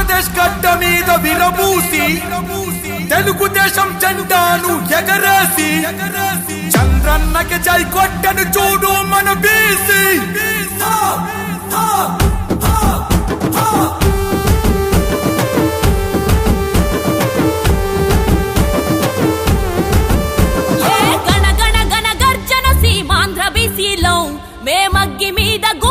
ఆంధ్రప్రదేశ్ కట్ట మీద విరబూసి తెలుగుదేశం జెండాను ఎగరేసి చంద్రన్నకి చై కొట్టను చూడు మన బీసీ. మేమగ్గి మీద గు